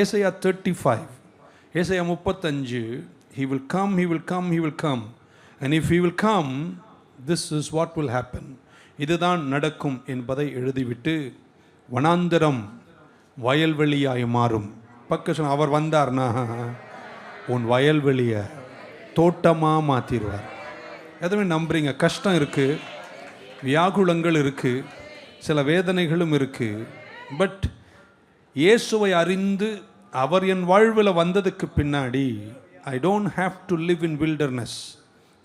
ஏசையா thirty five Isaiah முப்பத்தஞ்சு. He will come he will come he will come and if he will come this is what will happen இதுதான் நடக்கும் என்பதை எழுதிவிட்டு வனாந்தரம் வயல்வெளியாய் மாறும். பக்க சொன்ன அவர் வந்தார்னா? உன் வயல்வெளியை தோட்டமாக மாற்றிடுவார் எதுவுமே நம்புறீங்க. கஷ்டம் இருக்குது வியாகுலங்கள் இருக்குது சில வேதனைகளும் இருக்குது பட் இயேசுவை அறிந்து அவர் என் வாழ்வில் வந்ததுக்கு பின்னாடி I don't have to live in wilderness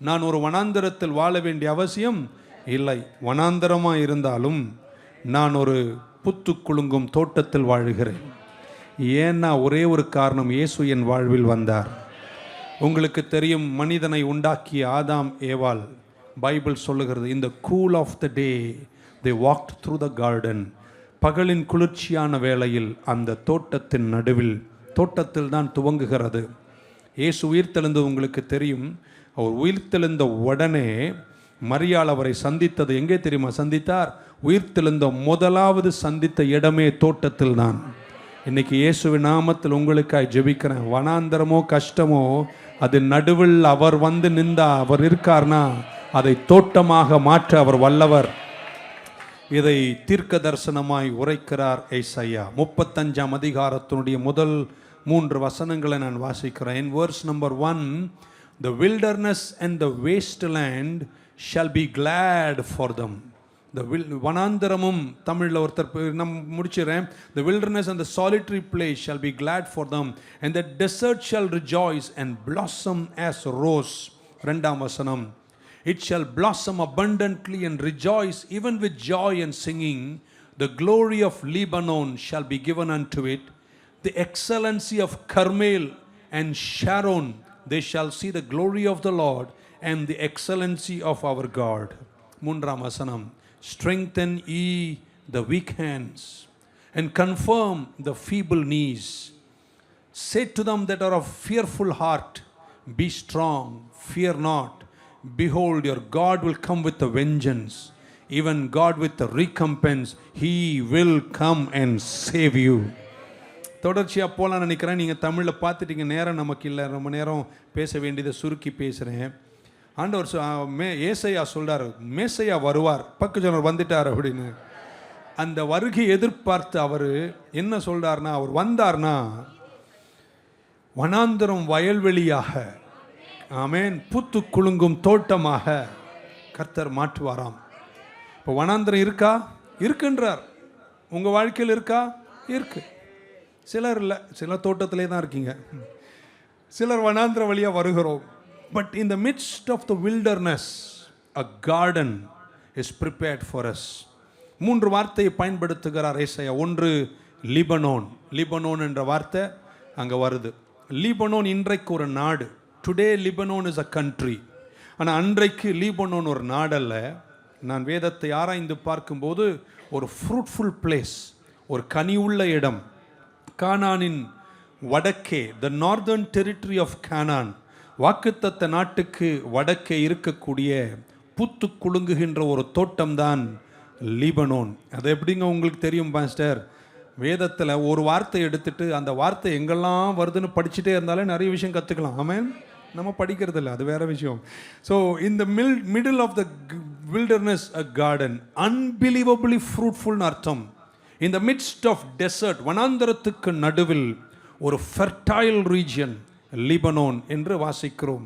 நான் ஒரு வனாந்தரத்தில் வாழ வேண்டிய அவசியம் இல்லை. வனாந்தரமாக இருந்தாலும் நான் ஒரு புத்து குலுங்கும் தோட்டத்தில் வாழுகிறேன். ஏன்னா ஒரே ஒரு காரணம் இயேசு என் வாழ்வில் வந்தார். உங்களுக்கு தெரியும் மனிதனை உண்டாக்கிய ஆதாம் ஏவால் பைபிள் சொல்லுகிறது இந்த cool of the day they walked through the garden பகலின் குளிர்ச்சியான வேளையில் அந்த தோட்டத்தின் நடுவில் தோட்டத்தில் தான் துவங்குகிறது. இயேசு உயிர்த்தெழுந்து உங்களுக்கு தெரியும். அவர் உயிர்த்தெழுந்த உடனே மரியாள் அவரை சந்தித்தது எங்கே தெரியுமா? சந்தித்தார். உயிர்த்தெழுந்த முதலாவது சந்தித்த இடமே தோட்டத்தில் தான் இன்னைக்கு இயேசுவின் நாமத்தில் உங்களுக்காய் ஜெபிக்கிறேன். வனாந்தரமோ கஷ்டமோ அது நடுவில் அவர் வந்து நின்றா அவர் இருக்கார்னா அதை தோட்டமாக மாற்ற அவர் வல்லவர். இதை தீர்க்க தரிசனமாய் உரைக்கிறார் ஐசையா முப்பத்தஞ்சாம் அதிகாரத்தினுடைய முதல் மூன்று வசனங்களை நான் வாசிக்கிறேன். Verse number one the wilderness and the waste land shall be glad for them the will வனாந்தரமும் தமிழில் ஒருத்தர் நம் முடிச்சிடுறேன் the wilderness and the solitary place shall be glad for them and the desert shall rejoice and blossom as rose ரெண்டாம் வசனம். It shall blossom abundantly and rejoice, even with joy and singing. The glory of Lebanon shall be given unto it. The excellency of Carmel and Sharon, they shall see the glory of the Lord and the excellency of our God. Mundram Asanam. Strengthen ye the weak hands and confirm the feeble knees. Say to them that are of fearful heart, Be strong, fear not. Behold, your God will come with a vengeance, even God with a recompense. He will come and save you. தொடர்ச்சியாக போகலாம் நினைக்கிறேன். நீங்கள் தமிழில் பார்த்துட்டீங்க. நேரம் நமக்கு இல்லை. ரொம்ப நேரம் பேச வேண்டியதை சுருக்கி பேசுகிறேன் ஆண்டவர் சொ- மே ஏசையா சொல்கிறார் மேசையா வருவார். பக்கு சொன்னார் வந்துட்டார் அப்படின்னு. அந்த வருகை எதிர்பார்த்து அவர் என்ன சொல்கிறார்னா அவர் வந்தார்னா வனாந்தரம் வயல்வெளியாக ஆமேன். பூத்து குலுங்கும் தோட்டமாக கர்த்தர் மாற்றுவாராம். இப்போ வனாந்திரம் இருக்கா? இருக்குன்றார். உங்கள் வாழ்க்கையில் இருக்கா? இருக்கு. சிலர் இல்லை. சிலர் தோட்டத்திலே தான் இருக்கீங்க. சிலர் வனாந்திர வழியாக வருகிறோம். But in the midst of the wilderness a garden is prepared for us மூன்று வார்த்தையை பயன்படுத்துகிறார் ஏசையா. ஒன்று லிபனோன். லிபனோன் என்ற வார்த்தை அங்கே வருது. லீபனோன் இன்றைக்கு ஒரு நாடு. Today Lebanon is a country ஆனால் அன்றைக்கு லீபனோன் ஒரு நாடல்ல நான் வேதத்தை ஆராய்ந்து பார்க்கும்போது ஒரு ஃப்ரூட்ஃபுல் பிளேஸ் ஒரு கனிவுள்ள இடம். கானானின் வடக்கே the northern territory of Canaan வாக்குத்தத்த நாட்டுக்கு வடக்கே இருக்கக்கூடிய புத்து குலுங்குகின்ற ஒரு தோட்டம்தான் லீபனோன் அது எப்படிங்க உங்களுக்கு தெரியும் பாஸ்டர் வேதத்தில் ஒரு வார்த்தை எடுத்துட்டு அந்த வார்த்தை எங்கெல்லாம் வருதுன்னு படிச்சுட்டே இருந்தாலே நிறைய விஷயம் கற்றுக்கலாம் ஆமேன் நம்ம படிக்கிறது இல்லை அது வேற விஷயம். ஸோ இந்த mill middle of the wilderness a garden unbelievably ஃப்ரூட்ஃபுல்னு அர்த்தம். இந்த மிட்ஸ்ட் ஆஃப் டெசர்ட் வனாந்தரத்துக்கு நடுவில் ஒரு ஃபெர்டைல் ரீஜியன் லிபனோன் என்று வாசிக்கிறோம்.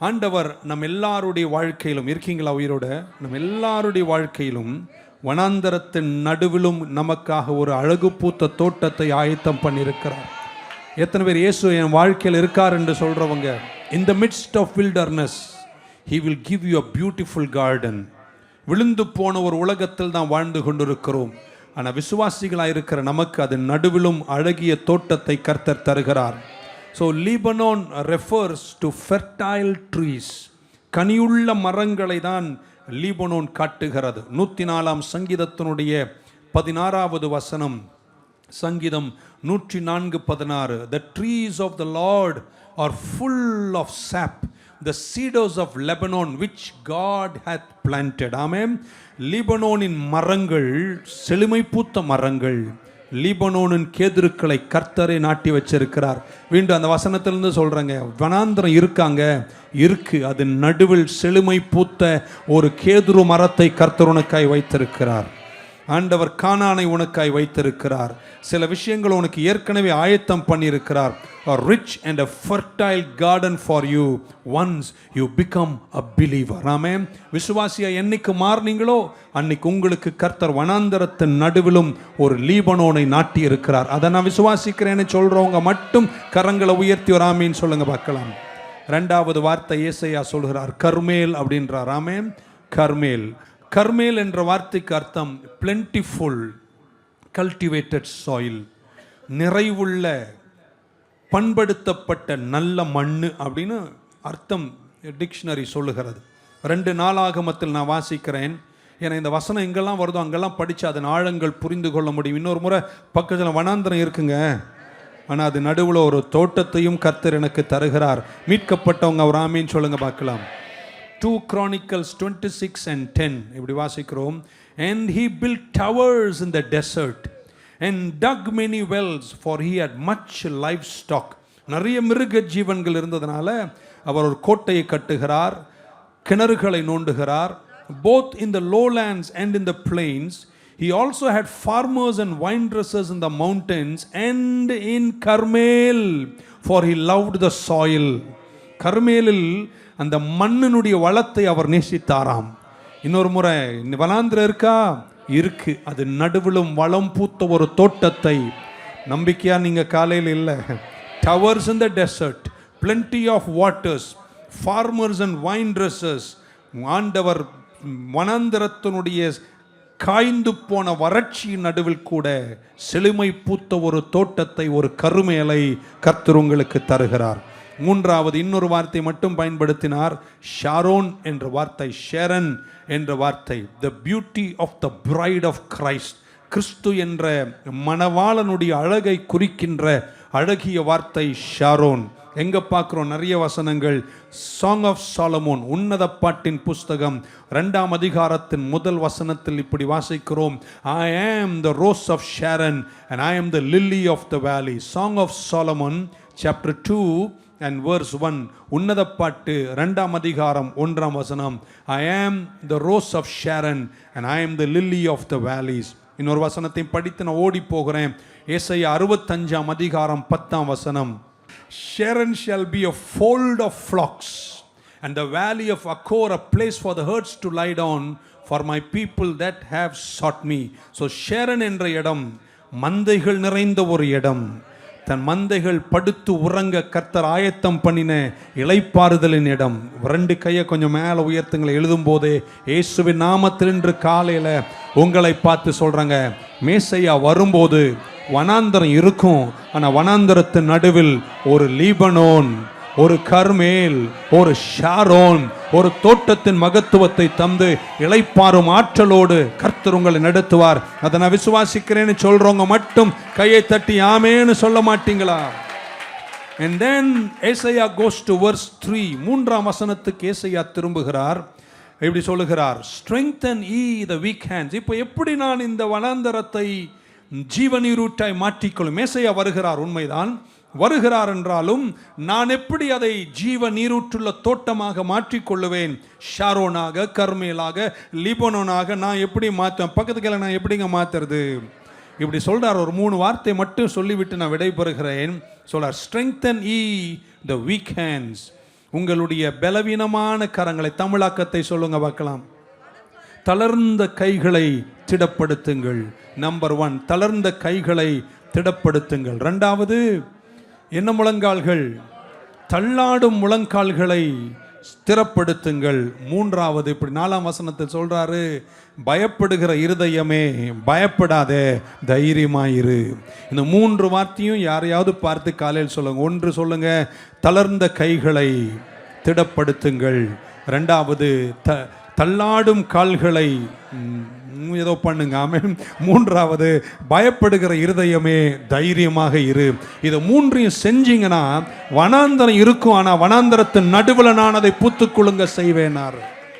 ஆண்டவர் நம் எல்லாருடைய வாழ்க்கையிலும் இருக்கீங்களா உயிரோட? நம் எல்லாருடைய வாழ்க்கையிலும் வனாந்தரத்தின் நடுவிலும் நமக்காக ஒரு அழகு பூத்த தோட்டத்தை ஆயத்தம் பண்ணியிருக்கிறார். எத்தனை பேர் இயேசு என் வாழ்க்கையில் இருக்கார் என்று சொல்கிறவங்க in the midst of wilderness he will give you a beautiful விழுந்து போன ஒரு உலகத்தில் தான் வாழ்ந்து கொண்டிருக்கிறோம். ஆனால் விசுவாசிகளாக இருக்கிற நமக்கு அதன் நடுவிலும் அழகிய தோட்டத்தை கர்த்தர் தருகிறார். So Lebanon refers to fertile trees கனியுள்ள மரங்களை தான் லீபனோன் காட்டுகிறது. நூற்றி நாலாம் சங்கீதத்தினுடைய பதினாறாவது வசனம் சங்கீதம் நூற்றி நான்கு பதினாறு. The trees of the Lord are full of sap the cedars of Lebanon which God hath planted ஆமே லீபனோனின் மரங்கள் செழுமை பூத்த மரங்கள். லீபனோனின் கேதுருக்களை கர்த்தரை நாட்டி வச்சிருக்கிறார். மீண்டும் அந்த வசனத்திலிருந்து சொல்கிறேங்க வனாந்திரம் இருக்காங்க. இருக்கு. அது நடுவில் செழுமை பூத்த ஒரு கேதுரு மரத்தை கர்த்தர் உனக்காய் வைத்திருக்கிறார். ஆண்டவர் கானானை உனக்காய் வைத்திருக்கிறார். சில விஷயங்கள் உனக்கு ஏற்கனவே ஆயத்தம் பண்ணியிருக்கிறார். A rich and a fertile garden for you. Once you become a believer. ஆமே விசுவாசியா என்னைக்கு மாறுனீங்களோ அன்னைக்கு உங்களுக்கு கர்த்தர் வனாந்தரத்தின் நடுவிலும் ஒரு லீபனோனை நாட்டி இருக்கிறார் அதை நான் விசுவாசிக்கிறேன்னு சொல்கிறவங்க மட்டும் கரங்களை உயர்த்தி ஒரு சொல்லுங்கள் சொல்லுங்க பார்க்கலாம். ரெண்டாவது வார்த்தை ஏசையா சொல்கிறார் கர்மேல் அப்படின்றார். ஆமே கர்மேல். கர்மேல் என்ற வார்த்தைக்கு அர்த்தம் பிளென்டிஃபுல் கல்டிவேட்டட் சாயில் நிறைவுள்ள பண்படுத்தப்பட்ட நல்ல மண் அப்படின்னு அர்த்தம் டிக்ஷனரி சொல்லுகிறது. ரெண்டு நாளாகமத்தில் நான் வாசிக்கிறேன். ஏன்னா இந்த வசனம் எங்கெல்லாம் வருதோ அங்கெல்லாம் படித்து அதன் ஆழங்கள் புரிந்து கொள்ள முடியும். இன்னொரு முறை பக்கத்தில் வனாந்திரம் இருக்குங்க. ஆனால் அது நடுவில் ஒரு தோட்டத்தையும் கர்த்தர் எனக்கு தருகிறார். மீட்கப்பட்டவங்க அவர் ஆமீன்னு சொல்லுங்கள் பார்க்கலாம். Two Chronicles twenty six and ten இப்படி வாசிக்கிறோம். And he built towers in the desert and dug many wells for he had much livestock நிறைய மிருக ஜீவன்கள் இருந்ததுனால அவர் ஒரு கோட்டையை கட்டுகிறார் கிணறுகளை நோண்டுகிறார். Both in the lowlands and in the plains he also had farmers and wine dressers in the mountains and in Carmel for he loved the soil. கர்மேலில் அந்த மண்ணினுடைய வளத்தை அவர் நேசித்தாராம். இன்னொரு முறை வளாந்திர இருக்கா? இருக்கு. அது நடுவிலும் வளம் பூத்த ஒரு தோட்டத்தை. நம்பிக்கையா நீங்க காலையில் இல்லை. Towers in the desert. Plenty of waters farmers and vine dressers ஆண்டவர் வனாந்திரத்தினுடைய காய்ந்து போன வறட்சியின் நடுவில் கூட செழுமை பூத்த ஒரு தோட்டத்தை ஒரு கருமேலை கர்த்தர் உங்களுக்கு தருகிறார். மூன்றாவது இன்னொரு வார்த்தை மட்டும் பயன்படுத்தினார். ஷாரோன் என்ற வார்த்தை ஷேரன் என்ற வார்த்தை the beauty of the bride of Christ கிறிஸ்து என்ற மணவாளனுடைய அழகை குறிக்கின்ற அழகிய வார்த்தை ஷாரோன். எங்கே பார்க்குறோம்? நிறைய வசனங்கள். சாங் ஆஃப் சாலமோன் உன்னத பாட்டின் புஸ்தகம். ரெண்டாம் அதிகாரத்தின் முதல் வசனத்தில் இப்படி வாசிக்கிறோம். I am the rose of Sharon and I am the lily of the valley song of Solomon chapter two and verse one உன்னத பாட்டு ரெண்டாம் அதிகாரம் ஒன்றாம் வசனம். I am the rose of Sharon and I am the lily of the வேலிஸ் இன்னொரு வசனத்தையும் படித்து நான் ஓடி போகிறேன் ஏசையா அறுபத்தஞ்சாம் அதிகாரம் பத்தாம் வசனம். Sharon shall be a fold of flocks and the valley of Achor a place for the herds to lie down for my people that have sought me so Sharon என்ற இடம் மந்தைகள் நிறைந்த ஒரு இடம். தன் மந்தைகள் படுத்து உறங்க கர்த்தர் ஆயத்தம் பண்ணின இலைப்பாறுதலின் இடம். ரெண்டு கையை கொஞ்சம் மேலே உயர்த்துங்களை எழுதும் போதே இயேசுவின் நாமத்தில் இன்று காலையில் உங்களை பார்த்து சொல்கிறாங்க மேசையா வரும்போது வனாந்தரம் இருக்கும். ஆனால் வனாந்தரத்தின் நடுவில் ஒரு லீபனோன் ஒரு கர்மேல் ஒரு ஷாரோன் ஒரு தோட்டத்தின் மகத்துவத்தை தந்து இழைப்பாரும் ஆற்றலோடு கர்த்தர் உங்களை நடத்துவார். அதை நான் விசுவாசிக்கிறேன்னு சொல்றவங்க மட்டும் கையை தட்டி ஆமேன்னு சொல்ல மாட்டீங்களா? And then Yesaiya goes to verse 3 மூன்றாம் வசனத்துக்கு ஏசையா திரும்புகிறார். இப்படி சொல்லுகிறார்? Strengthen ye the weak hands. இப்போ எப்படி நான் இந்த வனாந்தரத்தை ஜீவநீரூட்டாய் மாற்றிக்கொள்ளும்? மேசையா வருகிறார் உண்மைதான். வருகிறார் என்றாலும் நான் எப்படி அதை ஜீவ நீரூற்றுள்ள தோட்டமாக மாற்றிக்கொள்ளுவேன்? ஷாரோனாக கர்மேலாக லிபனோனாக நான் எப்படி மாற்றுவேன் பக்கத்துக்கு நான் எப்படிங்க மாற்றுறது இப்படி சொல்கிறார் ஒரு மூணு வார்த்தை மட்டும் சொல்லிவிட்டு நான் விடைபெறுகிறேன். சொல்கிறார் strengthen ye the weak hands உங்களுடைய பலவீனமான கரங்களை தமிழாக்கத்தை சொல்லுங்க பார்க்கலாம். தளர்ந்த கைகளை திடப்படுத்துங்கள். நம்பர் ஒன் தளர்ந்த கைகளை திடப்படுத்துங்கள். ரெண்டாவது என்ன முழங்கால்கள்? தள்ளாடும் முழங்கால்களை ஸ்திரப்படுத்துங்கள். மூன்றாவது இப்படி நாலாம் வசனத்தில் சொல்கிறாரு பயப்படுகிற இருதயமே பயப்படாதே தைரியமாயிரு. இந்த மூன்று வார்த்தையும் யாரையாவது பார்த்து காலையில் சொல்லுங்க. ஒன்று சொல்லுங்க தளர்ந்த கைகளை திடப்படுத்துங்கள். ரெண்டாவது த தள்ளாடும் கால்களை ஏதோ பண்ணுங்க மூன்றாவது பயப்படுகிற இருதயமே தைரியமாக இரு. இதை மூன்றையும் செஞ்சீங்கன்னா வனாந்தரம் இருக்கும் ஆனா வனாந்தரத்தின் நடுவில் நான் அதை பூத்துக்குழுங்க செய்வேனார்.